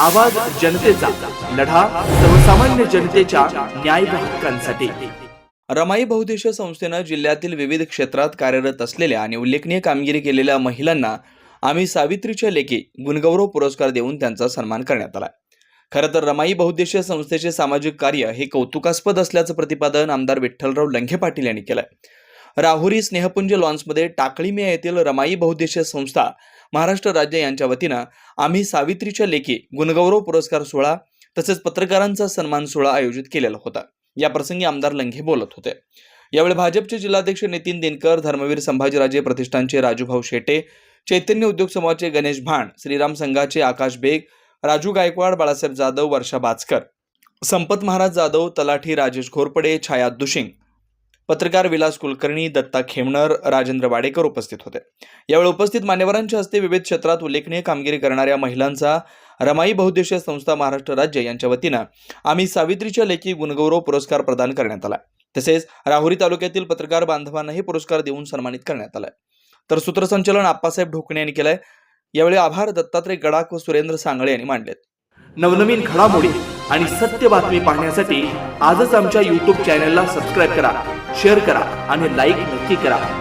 आवाज जनतेचा लढा सर्वसामान्य जनतेच्या न्याय हक्कांसाठी. रमाई बहुद्देशीय संस्थेनं जिल्ह्यातील विविध क्षेत्रात कार्यरत असलेल्या आणि उल्लेखनीय कामगिरी केलेल्या महिलांना आम्ही सावित्रीच्या लेखी गुणगौरव पुरस्कार देऊन त्यांचा सन्मान करण्यात आला. खरं तर रमाई बहुद्देशीय संस्थेचे सामाजिक कार्य हे कौतुकास्पद असल्याचं प्रतिपादन आमदार विठ्ठलराव लंघे पाटील यांनी केलं राहुरी स्नेहपुंज लॉन्समध्ये टाकळीमिया येथील रमाई बहुद्देशीय संस्था महाराष्ट्र राज्य यांच्या वतीनं आम्ही सावित्रीच्या लेखी गुणगौरव पुरस्कार सोहळा तसेच पत्रकारांचा सन्मान सोहळा आयोजित केलेला होता. या प्रसंगी आमदार लंघे बोलत होते. यावेळी भाजपचे जिल्हाध्यक्ष नितीन दिनकर धर्मवीर संभाजीराजे प्रतिष्ठानचे राजूभाऊ शेटे चैतन्य उद्योग समूहाचे गणेश भाण श्रीराम संघाचे आकाश बेग राजू गायकवाड बाळासाहेब जाधव वर्षा बाचकर संपत महाराज जाधव तलाठी राजेश घोरपडे छाया दुशिंग पत्रकार विलास कुलकर्णी दत्ता खेमणर राजेंद्र वाडेकर उपस्थित होते. यावेळी उपस्थित मान्यवरांच्या हस्ते विविध क्षेत्रात उल्लेखनीय कामगिरी करणाऱ्या महिलांचा रमाई बहुद्देशीय संस्था महाराष्ट्र राज्य यांच्या वतीनं आम्ही सावित्रीच्या लेखी गुणगौरव पुरस्कार प्रदान करण्यात आला तसेच राहुरी तालुक्यातील पत्रकार बांधवांनाही पुरस्कार देऊन सन्मानित करण्यात आलाय. तर सूत्रसंचालन आप्पासाहेब ढोकणे यांनी केलंय. यावेळी आभार दत्तात्रय गडाख व सुरेंद्र सांगळे यांनी मांडलेत. नवनवीन घडामोडी आणि सत्य बातमी पाहण्यासाठी आजच आमच्या यूट्यूब चॅनलला सबस्क्राईब करा. शेअर करा आणि लाईक नक्की करा.